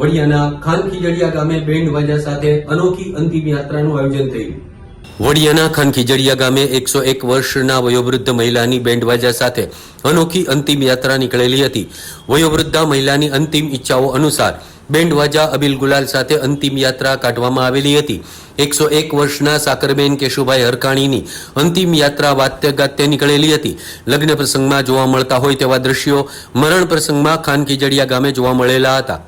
વડિયાના ખાન ખીજડિયા ગામે બેન્ડ વાજા સાથે અનોખી અંતિમ યાત્રાનું આયોજન થયું. વડિયાના ખાનખીજડિયા ગામે એકસો એક વર્ષના વયોવૃદ્ધ મહિલાની બેન્ડવાજા સાથે અનોખી અંતિમ યાત્રા નીકળેલી હતી. વયોવૃદ્ધા મહિલાની અંતિમ ઈચ્છાઓ અનુસાર બેન્ડવાજા અબિલ ગુલાલ સાથે અંતિમ યાત્રા કાઢવામાં આવેલી હતી. એકસો એક વર્ષના સાકરબેન કેશુભાઈ હરકાણીની અંતિમ યાત્રા વાત્ય ગાત્ય નીકળેલી હતી. લગ્ન પ્રસંગમાં જોવા મળતા હોય તેવા દ્રશ્યો મરણ પ્રસંગમાં ખાન ખીજડીયા ગામે જોવા મળેલા હતા.